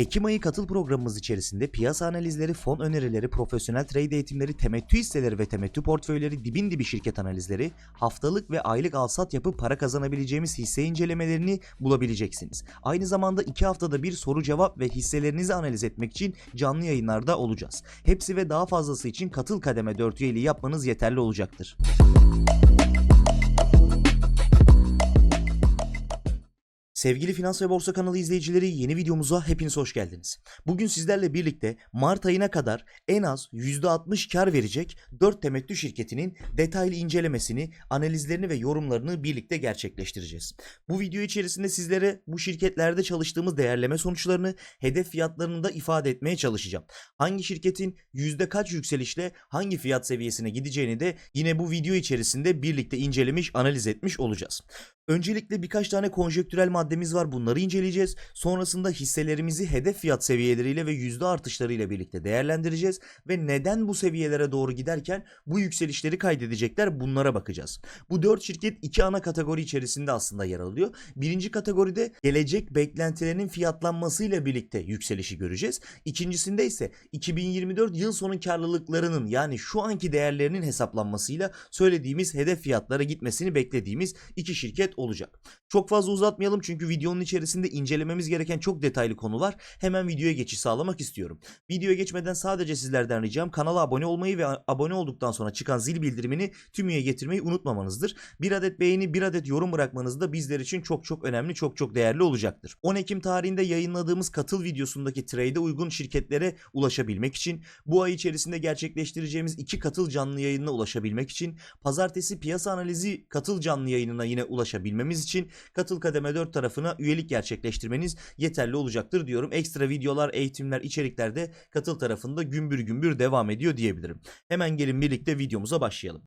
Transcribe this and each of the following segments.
Ekim ayı katıl programımız içerisinde piyasa analizleri, fon önerileri, profesyonel trade eğitimleri, temettü hisseleri ve temettü portföyleri, dibin dibi şirket analizleri, haftalık ve aylık alsat yapıp para kazanabileceğimiz hisse incelemelerini bulabileceksiniz. Aynı zamanda 2 haftada bir soru cevap ve hisselerinizi analiz etmek için canlı yayınlarda olacağız. Hepsi ve daha fazlası için katıl kademe 4 üyeliği yapmanız yeterli olacaktır. Sevgili Finans ve Borsa kanalı izleyicileri yeni videomuza hepiniz hoş geldiniz. Bugün sizlerle birlikte Mart ayına kadar en az %60 kar verecek 4 temettü şirketinin detaylı incelemesini, analizlerini ve yorumlarını birlikte gerçekleştireceğiz. Bu video içerisinde sizlere bu şirketlerde çalıştığımız değerleme sonuçlarını, hedef fiyatlarını da ifade etmeye çalışacağım. Hangi şirketin yüzde kaç yükselişle hangi fiyat seviyesine gideceğini de yine bu video içerisinde birlikte incelemiş, analiz etmiş olacağız. Öncelikle birkaç tane konjektürel maddemiz var. Bunları inceleyeceğiz. Sonrasında hisselerimizi hedef fiyat seviyeleriyle ve yüzde artışlarıyla birlikte değerlendireceğiz. Ve neden bu seviyelere doğru giderken bu yükselişleri kaydedecekler bunlara bakacağız. Bu dört şirket iki ana kategori içerisinde aslında yer alıyor. Birinci kategoride gelecek beklentilerinin fiyatlanmasıyla birlikte yükselişi göreceğiz. İkincisinde ise 2024 yıl sonu karlılıklarının yani şu anki değerlerinin hesaplanmasıyla söylediğimiz hedef fiyatlara gitmesini beklediğimiz iki şirket olacak. Çok fazla uzatmayalım çünkü videonun içerisinde incelememiz gereken çok detaylı konu var. Hemen videoya geçiş sağlamak istiyorum. Videoya geçmeden sadece sizlerden ricam kanala abone olmayı ve abone olduktan sonra çıkan zil bildirimini tümüye getirmeyi unutmamanızdır. Bir adet beğeni, bir adet yorum bırakmanız da bizler için çok çok önemli, çok çok değerli olacaktır. 10 Ekim tarihinde yayınladığımız katıl videosundaki trade'e uygun şirketlere ulaşabilmek için, bu ay içerisinde gerçekleştireceğimiz iki katıl canlı yayınına ulaşabilmek için, pazartesi piyasa analizi katıl canlı yayınına yine ulaşabilmemiz için katıl kademe 4 tarafına üyelik gerçekleştirmeniz yeterli olacaktır diyorum. Ekstra videolar, eğitimler, içerikler de katıl tarafında gümbür gümbür devam ediyor diyebilirim. Hemen gelin birlikte videomuza başlayalım.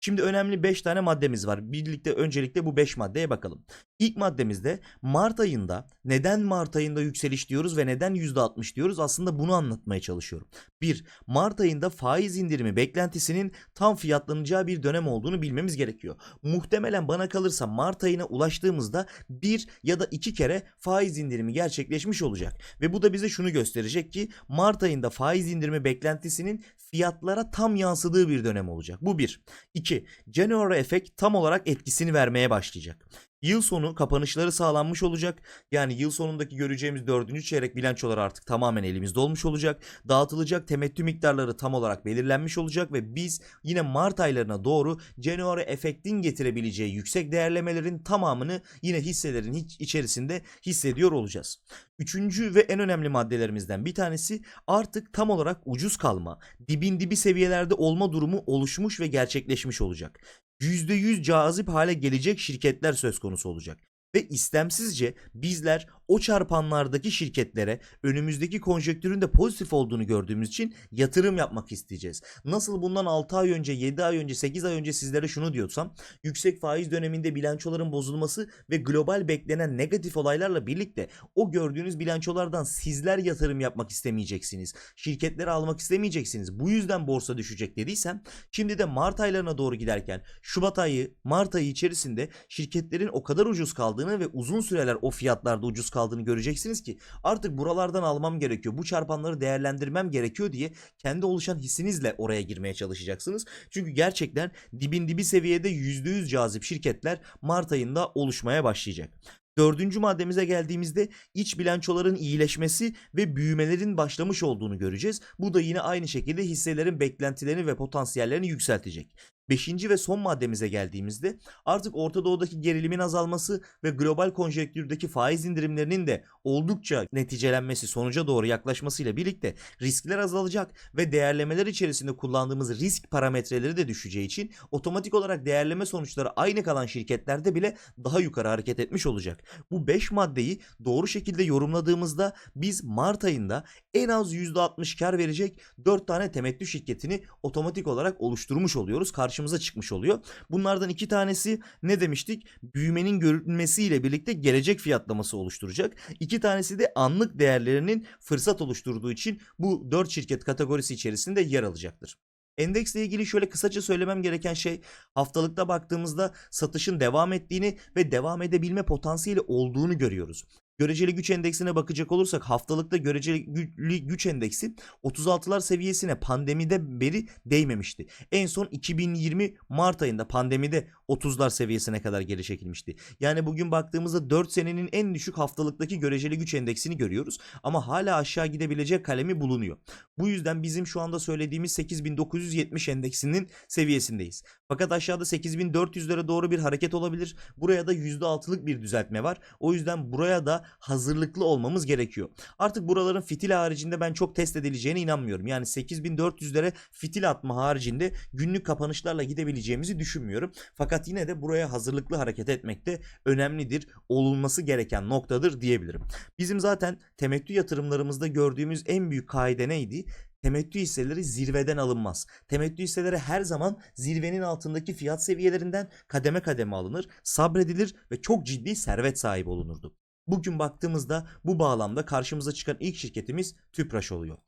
Şimdi önemli 5 tane maddemiz var. Birlikte öncelikle bu 5 maddeye bakalım. İlk maddemizde Mart ayında neden Mart ayında yükseliş diyoruz ve neden %60 diyoruz aslında bunu anlatmaya çalışıyorum. 1. Mart ayında faiz indirimi beklentisinin tam fiyatlanacağı bir dönem olduğunu bilmemiz gerekiyor. Muhtemelen bana kalırsa Mart ayına ulaştığımızda bir ya da iki kere faiz indirimi gerçekleşmiş olacak. Ve bu da bize şunu gösterecek ki Mart ayında faiz indirimi beklentisinin fiyatlara tam yansıdığı bir dönem olacak. Bu bir. 2. January efekt tam olarak etkisini vermeye başlayacak. Yıl sonu kapanışları sağlanmış olacak. Yani yıl sonundaki göreceğimiz dördüncü çeyrek bilançolar artık tamamen elimizde olmuş olacak. Dağıtılacak temettü miktarları tam olarak belirlenmiş olacak ve biz yine Mart aylarına doğru January efektin getirebileceği yüksek değerlemelerin tamamını yine hisselerin iç- içerisinde hissediyor olacağız. Üçüncü ve en önemli maddelerimizden bir tanesi artık tam olarak ucuz kalma, dibin dibi seviyelerde olma durumu oluşmuş ve gerçekleşmiş olacak. %100 cazip hale gelecek şirketler söz konusu olacak. Ve istemsizce bizler o çarpanlardaki şirketlere önümüzdeki konjektürün de pozitif olduğunu gördüğümüz için yatırım yapmak isteyeceğiz. Nasıl bundan 6 ay önce, 7 ay önce, 8 ay önce sizlere şunu diyorsam yüksek faiz döneminde bilançoların bozulması ve global beklenen negatif olaylarla birlikte o gördüğünüz bilançolardan sizler yatırım yapmak istemeyeceksiniz. Şirketleri almak istemeyeceksiniz. Bu yüzden borsa düşecek dediysem şimdi de Mart aylarına doğru giderken Şubat ayı, Mart ayı içerisinde şirketlerin o kadar ucuz kaldığını ve uzun süreler o fiyatlarda ucuz kaldığını göreceksiniz ki artık buralardan almam gerekiyor. Bu çarpanları değerlendirmem gerekiyor diye kendi oluşan hissinizle oraya girmeye çalışacaksınız. Çünkü gerçekten dibin dibi seviyede %100 cazip şirketler Mart ayında oluşmaya başlayacak. Dördüncü maddemize geldiğimizde iç bilançoların iyileşmesi ve büyümelerin başlamış olduğunu göreceğiz. Bu da yine aynı şekilde hisselerin beklentilerini ve potansiyellerini yükseltecek. Beşinci ve son maddemize geldiğimizde artık Orta Doğu'daki gerilimin azalması ve global konjektürdeki faiz indirimlerinin de oldukça neticelenmesi, sonuca doğru yaklaşmasıyla birlikte riskler azalacak ve değerlemeler içerisinde kullandığımız risk parametreleri de düşeceği için otomatik olarak değerleme sonuçları aynı kalan şirketlerde bile daha yukarı hareket etmiş olacak. Bu 5 maddeyi doğru şekilde yorumladığımızda biz Mart ayında en az %60 kar verecek 4 tane temettü şirketini otomatik olarak oluşturmuş oluyoruz. Karşımıza çıkmış oluyor. Bunlardan iki tanesi ne demiştik? Büyümenin görülmesiyle birlikte gelecek fiyatlaması oluşturacak. İki tanesi de anlık değerlerinin fırsat oluşturduğu için bu 4 şirket kategorisi içerisinde yer alacaktır. Endeksle ilgili şöyle kısaca söylemem gereken şey haftalıkta baktığımızda satışın devam ettiğini ve devam edebilme potansiyeli olduğunu görüyoruz. Göreceli güç endeksine bakacak olursak haftalıkta göreceli gü- güç endeksi 36'lar seviyesine pandemide beri değmemişti. En son 2020 Mart ayında pandemide 30'lar seviyesine kadar geri çekilmişti. Yani bugün baktığımızda 4 senenin en düşük haftalıktaki göreceli güç endeksini görüyoruz ama hala aşağı gidebilecek kalemi bulunuyor. Bu yüzden bizim şu anda söylediğimiz 8970 endeksinin seviyesindeyiz. Fakat aşağıda 8400'lere doğru bir hareket olabilir. Buraya da %6'lık bir düzeltme var. O yüzden buraya da hazırlıklı olmamız gerekiyor. Artık buraların fitil haricinde ben çok test edileceğine inanmıyorum. Yani 8400'lere fitil atma haricinde günlük kapanışlarla gidebileceğimizi düşünmüyorum. Fakat yine de buraya hazırlıklı hareket etmek de önemlidir. Olunması gereken noktadır diyebilirim. Bizim zaten temettü yatırımlarımızda gördüğümüz en büyük kaide neydi? Temettü hisseleri zirveden alınmaz. Temettü hisseleri her zaman zirvenin altındaki fiyat seviyelerinden kademe kademe alınır, sabredilir ve çok ciddi servet sahibi olunurdu. Bugün baktığımızda bu bağlamda karşımıza çıkan ilk şirketimiz Tüpraş oluyor.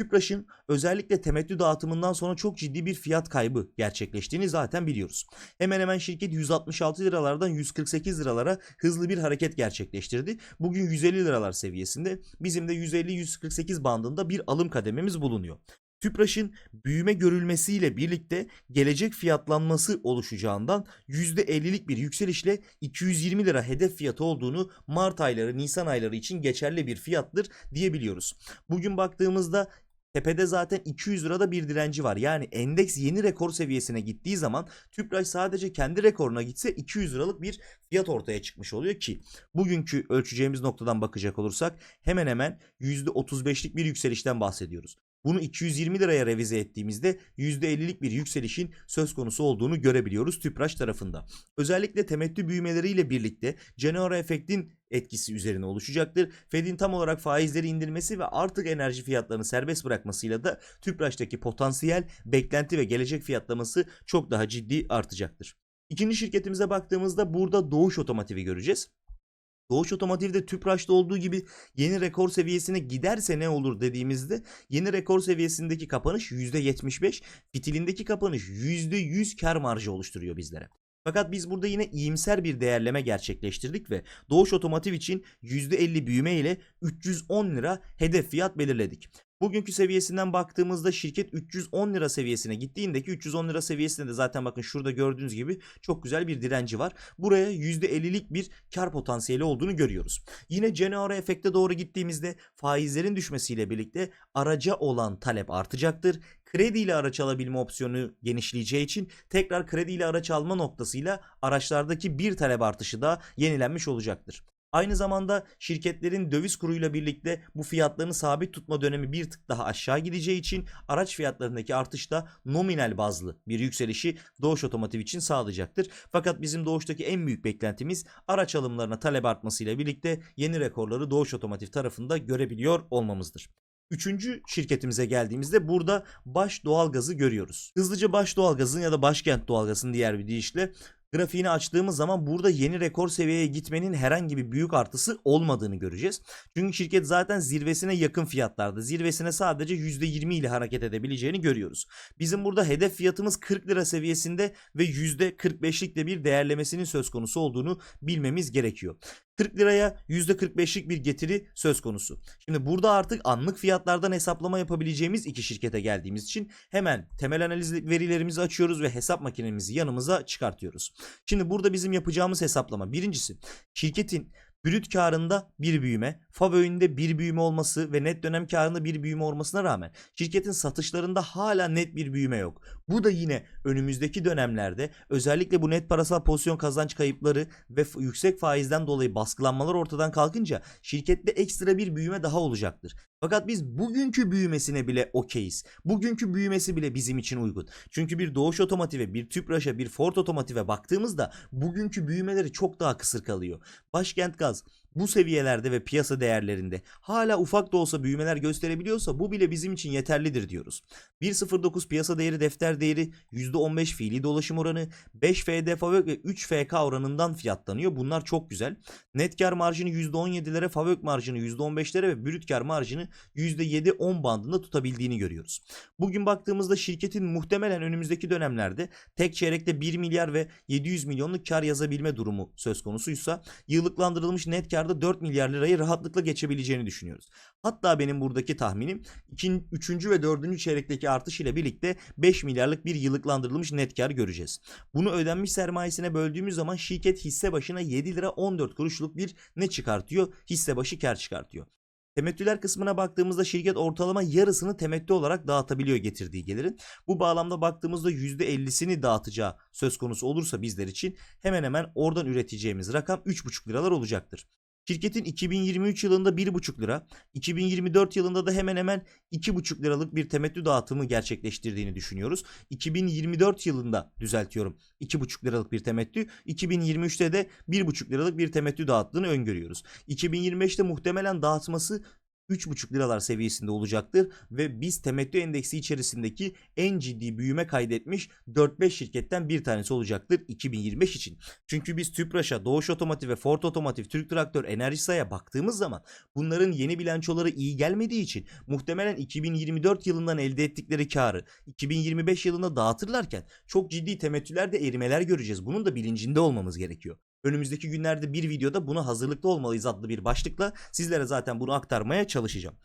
Tüpraş'ın özellikle temettü dağıtımından sonra çok ciddi bir fiyat kaybı gerçekleştiğini zaten biliyoruz. Hemen hemen şirket 166 liralardan 148 liralara hızlı bir hareket gerçekleştirdi. Bugün 150 liralar seviyesinde bizim de 150-148 bandında bir alım kadememiz bulunuyor. Tüpraş'ın büyüme görülmesiyle birlikte gelecek fiyatlanması oluşacağından %50'lik bir yükselişle 220 lira hedef fiyatı olduğunu Mart ayları, Nisan ayları için geçerli bir fiyattır diyebiliyoruz. Bugün baktığımızda Tepede zaten 200 lirada bir direnci var. Yani endeks yeni rekor seviyesine gittiği zaman Tüpraş sadece kendi rekoruna gitse 200 liralık bir fiyat ortaya çıkmış oluyor ki bugünkü ölçeceğimiz noktadan bakacak olursak hemen hemen %35'lik bir yükselişten bahsediyoruz. Bunu 220 liraya revize ettiğimizde %50'lik bir yükselişin söz konusu olduğunu görebiliyoruz Tüpraş tarafında. Özellikle temettü büyümeleriyle birlikte Genera efektin etkisi üzerine oluşacaktır. Fed'in tam olarak faizleri indirmesi ve artık enerji fiyatlarını serbest bırakmasıyla da Tüpraş'taki potansiyel, beklenti ve gelecek fiyatlaması çok daha ciddi artacaktır. İkinci şirketimize baktığımızda burada Doğuş Otomotiv'i göreceğiz. Doğuş Otomotiv'de Tüpraş'ta olduğu gibi yeni rekor seviyesine giderse ne olur dediğimizde yeni rekor seviyesindeki kapanış %75, fitilindeki kapanış %100 kar marjı oluşturuyor bizlere. Fakat biz burada yine iyimser bir değerleme gerçekleştirdik ve Doğuş Otomotiv için %50 büyüme ile 310 lira hedef fiyat belirledik. Bugünkü seviyesinden baktığımızda şirket 310 lira seviyesine gittiğindeki 310 lira seviyesinde de zaten bakın şurada gördüğünüz gibi çok güzel bir direnci var. Buraya %50'lik bir kar potansiyeli olduğunu görüyoruz. Yine Genera efekte doğru gittiğimizde faizlerin düşmesiyle birlikte araca olan talep artacaktır. Krediyle araç alabilme opsiyonu genişleyeceği için tekrar krediyle araç alma noktasıyla araçlardaki bir talep artışı da yenilenmiş olacaktır. Aynı zamanda şirketlerin döviz kuruyla birlikte bu fiyatlarını sabit tutma dönemi bir tık daha aşağı gideceği için araç fiyatlarındaki artış da nominal bazlı bir yükselişi Doğuş Otomotiv için sağlayacaktır. Fakat bizim Doğuş'taki en büyük beklentimiz araç alımlarına talep artmasıyla birlikte yeni rekorları Doğuş Otomotiv tarafında görebiliyor olmamızdır. Üçüncü şirketimize geldiğimizde burada baş doğalgazı görüyoruz. Hızlıca baş doğalgazın ya da başkent doğalgazın diğer bir deyişle grafiğini açtığımız zaman burada yeni rekor seviyeye gitmenin herhangi bir büyük artısı olmadığını göreceğiz. Çünkü şirket zaten zirvesine yakın fiyatlarda. Zirvesine sadece %20 ile hareket edebileceğini görüyoruz. Bizim burada hedef fiyatımız 40 lira seviyesinde ve %45'lik de bir değerlemesinin söz konusu olduğunu bilmemiz gerekiyor. 40 liraya %45'lik bir getiri söz konusu. Şimdi burada artık anlık fiyatlardan hesaplama yapabileceğimiz iki şirkete geldiğimiz için hemen temel analiz verilerimizi açıyoruz ve hesap makinemizi yanımıza çıkartıyoruz. Şimdi burada bizim yapacağımız hesaplama birincisi şirketin brüt karında bir büyüme, öğünde bir büyüme olması ve net dönem karında bir büyüme olmasına rağmen şirketin satışlarında hala net bir büyüme yok. Bu da yine önümüzdeki dönemlerde özellikle bu net parasal pozisyon kazanç kayıpları ve yüksek faizden dolayı baskılanmalar ortadan kalkınca şirkette ekstra bir büyüme daha olacaktır. Fakat biz bugünkü büyümesine bile okeyiz. Bugünkü büyümesi bile bizim için uygun. Çünkü bir Doğuş Otomotiv'e, bir Tüpraş'a, bir Ford Otomotiv'e baktığımızda bugünkü büyümeleri çok daha kısır kalıyor. Başkent Gaz bu seviyelerde ve piyasa değerlerinde hala ufak da olsa büyümeler gösterebiliyorsa bu bile bizim için yeterlidir diyoruz. 1.09 piyasa değeri defter değeri %15 fiili dolaşım oranı 5 FD ve 3 FK oranından fiyatlanıyor. Bunlar çok güzel. Net kar marjını %17'lere FAVÖK marjını %15'lere ve brüt kar marjını %7-10 bandında tutabildiğini görüyoruz. Bugün baktığımızda şirketin muhtemelen önümüzdeki dönemlerde tek çeyrekte 1 milyar ve 700 milyonluk kar yazabilme durumu söz konusuysa yıllıklandırılmış net karda 4 milyar lirayı rahatlıkla geçebileceğini düşünüyoruz. Hatta benim buradaki tahminim 3. ve 4. çeyrekteki artış ile birlikte 5 milyarlık bir yıllıklandırılmış net kar göreceğiz. Bunu ödenmiş sermayesine böldüğümüz zaman şirket hisse başına 7 lira 14 kuruşluk bir ne çıkartıyor? Hisse başı kar çıkartıyor. Temettüler kısmına baktığımızda şirket ortalama yarısını temettü olarak dağıtabiliyor getirdiği gelirin. Bu bağlamda baktığımızda %50'sini dağıtacağı söz konusu olursa bizler için hemen hemen oradan üreteceğimiz rakam 3,5 liralar olacaktır. Şirketin 2023 yılında 1,5 lira, 2024 yılında da hemen hemen 2,5 liralık bir temettü dağıtımı gerçekleştirdiğini düşünüyoruz. 2024 yılında düzeltiyorum 2,5 liralık bir temettü, 2023'te de 1,5 liralık bir temettü dağıttığını öngörüyoruz. 2025'te muhtemelen dağıtması 3,5 liralar seviyesinde olacaktır ve biz temettü endeksi içerisindeki en ciddi büyüme kaydetmiş 4-5 şirketten bir tanesi olacaktır 2025 için. Çünkü biz Tüpraş'a, Doğuş Otomotiv ve Ford Otomotiv, Türk Traktör, Enerjisa'ya baktığımız zaman bunların yeni bilançoları iyi gelmediği için muhtemelen 2024 yılından elde ettikleri karı 2025 yılında dağıtırlarken çok ciddi temettülerde erimeler göreceğiz. Bunun da bilincinde olmamız gerekiyor. Önümüzdeki günlerde bir videoda buna hazırlıklı olmalıyız adlı bir başlıkla sizlere zaten bunu aktarmaya çalışacağım.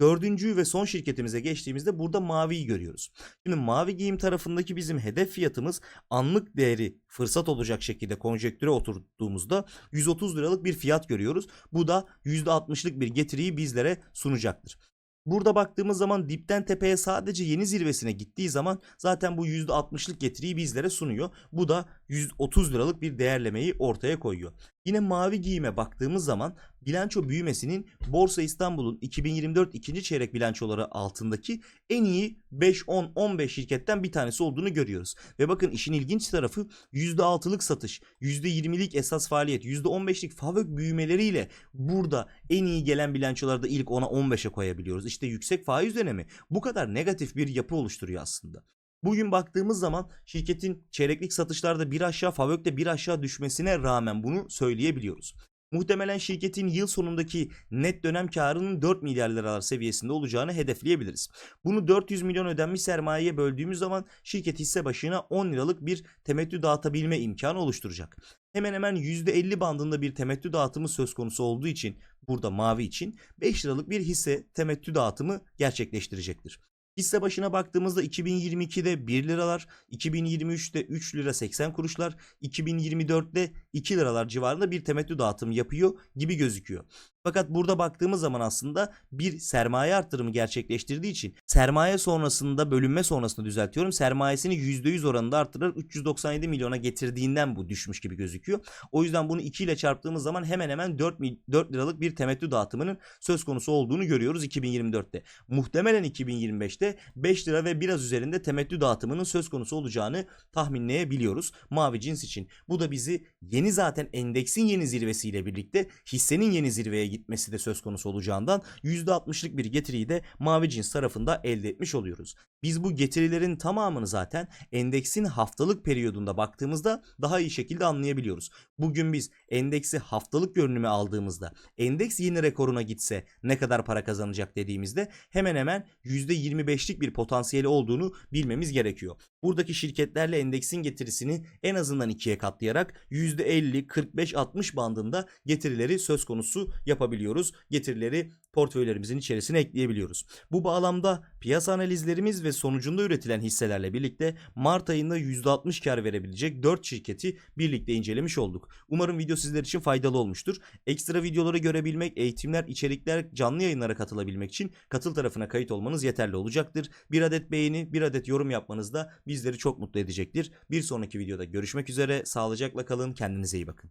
Dördüncü ve son şirketimize geçtiğimizde burada maviyi görüyoruz. Şimdi mavi giyim tarafındaki bizim hedef fiyatımız anlık değeri fırsat olacak şekilde konjektüre oturttuğumuzda 130 liralık bir fiyat görüyoruz. Bu da %60'lık bir getiriyi bizlere sunacaktır. Burada baktığımız zaman dipten tepeye sadece yeni zirvesine gittiği zaman zaten bu %60'lık getiriyi bizlere sunuyor. Bu da 130 liralık bir değerlemeyi ortaya koyuyor. Yine mavi giyime baktığımız zaman bilanço büyümesinin Borsa İstanbul'un 2024 ikinci çeyrek bilançoları altındaki en iyi 5-10-15 şirketten bir tanesi olduğunu görüyoruz. Ve bakın işin ilginç tarafı %6'lık satış, %20'lik esas faaliyet, %15'lik FAVÖK büyümeleriyle burada en iyi gelen bilançolarda ilk 10'a 15'e koyabiliyoruz. İşte yüksek faiz dönemi bu kadar negatif bir yapı oluşturuyor aslında. Bugün baktığımız zaman şirketin çeyreklik satışlarda bir aşağı FAVÖK'te bir aşağı düşmesine rağmen bunu söyleyebiliyoruz. Muhtemelen şirketin yıl sonundaki net dönem karının 4 milyar liralar seviyesinde olacağını hedefleyebiliriz. Bunu 400 milyon ödenmiş sermayeye böldüğümüz zaman şirket hisse başına 10 liralık bir temettü dağıtabilme imkanı oluşturacak. Hemen hemen %50 bandında bir temettü dağıtımı söz konusu olduğu için burada mavi için 5 liralık bir hisse temettü dağıtımı gerçekleştirecektir. Hisse başına baktığımızda 2022'de 1 liralar, 2023'te 3 lira 80 kuruşlar, 2024'te 2 liralar civarında bir temettü dağıtımı yapıyor gibi gözüküyor. Fakat burada baktığımız zaman aslında bir sermaye arttırımı gerçekleştirdiği için sermaye sonrasında bölünme sonrasında düzeltiyorum sermayesini %100 oranında arttırarak 397 milyona getirdiğinden bu düşmüş gibi gözüküyor. O yüzden bunu 2 ile çarptığımız zaman hemen hemen 4, 4 liralık bir temettü dağıtımının söz konusu olduğunu görüyoruz 2024'te. Muhtemelen 2025'te 5 lira ve biraz üzerinde temettü dağıtımının söz konusu olacağını tahminleyebiliyoruz mavi cins için. Bu da bizi yeni zaten endeksin yeni zirvesiyle birlikte hissenin yeni zirveye gitmesi de söz konusu olacağından %60'lık bir getiriyi de mavi cins tarafında elde etmiş oluyoruz. Biz bu getirilerin tamamını zaten endeksin haftalık periyodunda baktığımızda daha iyi şekilde anlayabiliyoruz. Bugün biz endeksi haftalık görünüme aldığımızda endeks yeni rekoruna gitse ne kadar para kazanacak dediğimizde hemen hemen %25'lik bir potansiyeli olduğunu bilmemiz gerekiyor. Buradaki şirketlerle endeksin getirisini en azından ikiye katlayarak %50, 45, 60 bandında getirileri söz konusu yapabiliyoruz. Getirileri portföylerimizin içerisine ekleyebiliyoruz. Bu bağlamda piyasa analizlerimiz ve sonucunda üretilen hisselerle birlikte Mart ayında %60 kar verebilecek 4 şirketi birlikte incelemiş olduk. Umarım video sizler için faydalı olmuştur. Ekstra videoları görebilmek, eğitimler, içerikler, canlı yayınlara katılabilmek için katıl tarafına kayıt olmanız yeterli olacaktır. Bir adet beğeni, bir adet yorum yapmanız da bizleri çok mutlu edecektir. Bir sonraki videoda görüşmek üzere. Sağlıcakla kalın. Kendinize iyi bakın.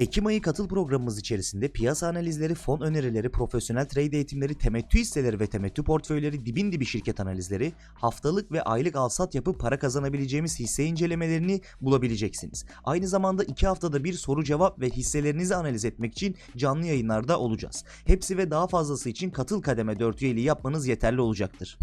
Ekim ayı katıl programımız içerisinde piyasa analizleri, fon önerileri, profesyonel trade eğitimleri, temettü hisseleri ve temettü portföyleri, dibin dibi şirket analizleri, haftalık ve aylık alsat yapıp para kazanabileceğimiz hisse incelemelerini bulabileceksiniz. Aynı zamanda 2 haftada bir soru cevap ve hisselerinizi analiz etmek için canlı yayınlarda olacağız. Hepsi ve daha fazlası için katıl kademe 4 üyeliği yapmanız yeterli olacaktır.